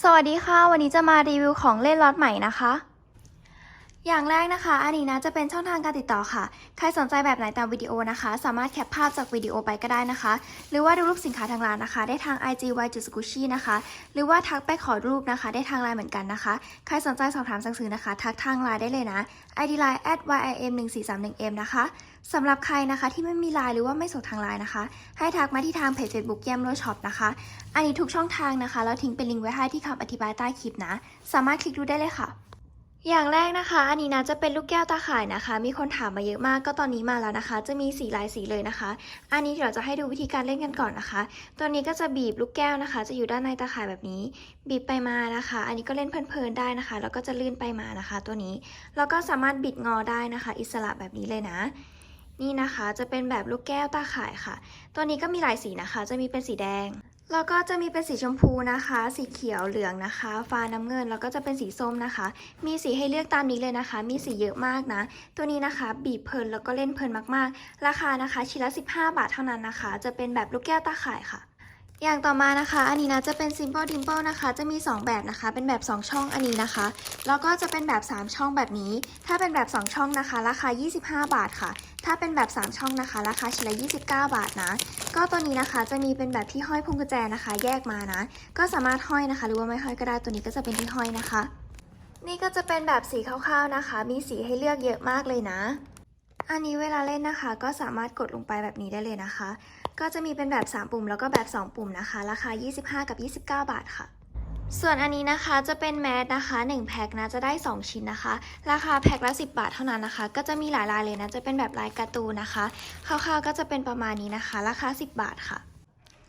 สวัสดีค่ะ วันนี้จะมารีวิวของเล่นล็อตใหม่นะคะ อย่างแรกนะคะอันนี้นะจะเป็นช่องทางการติดต่อค่ะ ใครสนใจแบบไหนตามวิดีโอนะคะ สามารถแคปภาพจากวิดีโอไปก็ได้นะคะ หรือว่าดูรูปสินค้าทางร้านนะคะ ได้ทาง IG y j u s g u c h i นะคะ หรือว่าทักไปขอรูปนะคะ ได้ทางไลน์เหมือนกันนะคะ ใครสนใจสอบถามสั่งซื้อนะคะ ทักทางไลน์ได้เลยนะ ID line at yim 1 4 3 1 m นะคะสำหรับใครนะคะที่ไม่มีไลน์หรือว่าไม่ส่งทางไลน์นะคะ ให้ทักมาที่ทางเพจ Facebook แยมโรช็อปนะคะ อันนี้ทุกช่องทางนะคะแล้วทิ้งเป็นลิงก์ไว้ให้ที่คำอธิบายใต้คลิปนะ สามารถคลิกดูได้เลยค่ะ อย่างแรกนะคะ อันนี้นะจะเป็นลูกแก้วตาข่ายนะคะ มีคนถามมาเยอะมากก็ตอนนี้มาแล้วนะคะ จะมีสีหลายสีเลยนะคะ อันนี้เดี๋ยวจะให้ดูวิธีการเล่นกันก่อนนะคะ ตัวนี้ก็จะบีบลูกแก้วนะคะ จะอยู่ด้านในตาข่ายแบบนี้ บีบไปมานะคะ อันนี้ก็เล่นเพลินๆได้นะคะ แล้วก็จะลื่นไปมานะคะ ตัวนี้แล้วก็สามารถบิดงอได้นะคะ อิสระแบบนี้เลยนะ นี่นะคะจะเป็นแบบลูกแก้วตาข่ายค่ะ ตัวนี้ก็มีหลายสีนะคะ จะมีเป็นสีแดง แล้วก็จะมีเป็นสีชมพูนะคะ สีเขียวเหลืองนะคะ ฟ้าน้ำเงิน แล้วก็จะเป็นสีส้มนะคะ มีสีให้เลือกตามนี้เลยนะคะ มีสีเยอะมากนะ ตัวนี้นะคะ บีบเพลินแล้วก็เล่นเพลินมากๆ ราคานะคะชิ้นละ 15 บาทเท่านั้นนะคะ จะเป็นแบบลูกแก้วตาข่ายค่ะ อย่างต่อมานะคะ อันนี้นะจะเป็น simple dimple นะคะ จะมี 2 แบบนะคะ เป็นแบบ 2 ช่องอันนี้นะคะ แล้วก็จะเป็นแบบ 3 ช่องแบบนี้ ถ้าเป็นแบบ 2 ช่องนะคะ ราคา 25 บาทค่ะ ถ้าเป็นแบบ 3 ช่องนะคะ ราคาชิ้นละ 29 บาทนะ ก็ตัวนี้นะคะจะมีเป็นแบบที่ห้อยพวงกุญแจนะคะ แยกมานะ ก็สามารถห้อยนะคะ หรือว่าไม่ห้อยก็ได้ ตัวนี้ก็จะเป็นที่ห้อยนะคะ นี่ก็จะเป็นแบบสีคร่าวๆนะคะ มีสีให้เลือกเยอะมากเลยนะ อันนี้เวลาเล่นนะคะ ก็สามารถกดลงไปแบบนี้ได้เลยนะคะ ก็จะมีเป็นแบบ 3 ปุ่มแล้วก็แบบ 2 ปุ่มนะคะ ราคา 25 กับ 29 บาทค่ะ ส่วนอันนี้นะคะจะเป็นแมสนะคะ1แพ็คนะจะได้ 2 ชิ้นนะคะ ราคาแพ็คละ 10 บาทเท่านั้นนะคะ ก็จะมีหลายลายเลยนะ จะเป็นแบบลายการ์ตูนนะคะคร่าวๆก็จะเป็นประมาณนี้นะคะ ราคา 10 บาทค่ะ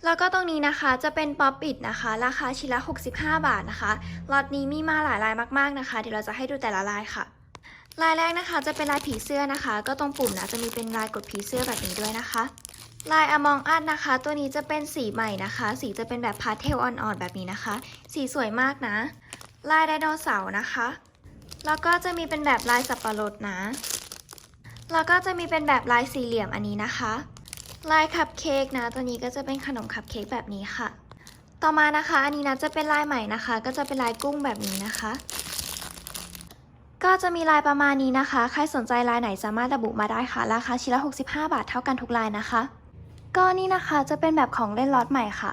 แล้วก็ตรงนี้นะคะจะเป็นป๊อปอิดนะคะ ราคาชิ้นละ 65 บาทนะคะล็อตนี้มีมาหลายลายมากๆนะคะ เดี๋ยวเราจะให้ดูแต่ละลายค่ะ ลายแรกนะคะจะเป็นลายผีเสื้อนะคะ ก็ตรงปุ่มนะจะมีเป็นลายกดผีเสื้อแบบนี้ด้วยนะคะ ลายอมองอัดนะคะ ตัวนี้จะเป็นสีใหม่นะคะ สีจะเป็นแบบพาสเทลอ่อนๆแบบนี้นะคะ สีสวยมากนะ ลายไดโนเสาร์นะคะ แล้วก็จะมีเป็นแบบลายสับปะรดนะ แล้วก็จะมีเป็นแบบลายสี่เหลี่ยมอันนี้นะคะ ลายคัพเค้กนะ ตัวนี้ก็จะเป็นขนมคัพเค้กแบบนี้ค่ะ ต่อมานะคะ อันนี้นะจะเป็นลายใหม่นะคะ ก็จะเป็นลายกุ้งแบบนี้นะคะ ก็จะมีลายประมาณนี้นะคะ ใครสนใจลายไหนสามารถระบุมาได้ค่ะ ราคาชิ้นละ 65 บาทเท่ากันทุกลายนะคะ ก็นี่นะคะจะเป็นแบบของเล่นล็อตใหม่ค่ะ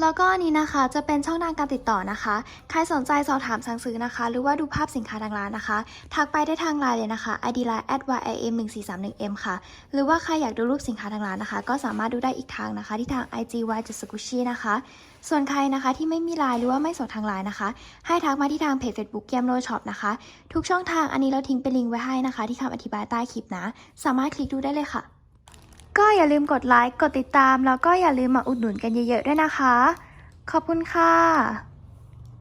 แล้วก็อันนี้นะคะจะเป็นช่องทางการติดต่อนะคะ ใครสนใจสอบถามสั่งซื้อนะคะ หรือว่าดูภาพสินค้าทางร้านนะคะ ทักไปได้ทางไลน์เลยนะคะ ID line at ym 1 4 3 1 m ค่ะ หรือว่าใครอยากดูรูปสินค้าทางร้านนะคะ ก็สามารถดูได้อีกทางนะคะ ที่ทาง IG y j u s g u c h i นะคะ ส่วนใครนะคะที่ไม่มีไลน์หรือว่าไม่ส่งทางไลน์นะคะ ให้ทักมาที่ทางเพจ Facebook แยมโรช็อปนะคะ ทุกช่องทางอันนี้เราทิ้งเป็นลิงก์ไว้ให้นะคะ ที่คำอธิบายใต้คลิปนะ สามารถคลิกดูได้เลยค่ะ ก็อย่าลืมกดไลค์ กดติดตาม แล้วก็อย่าลืมมาอุดหนุนกันเยอะๆด้วยนะคะ ขอบคุณค่ะ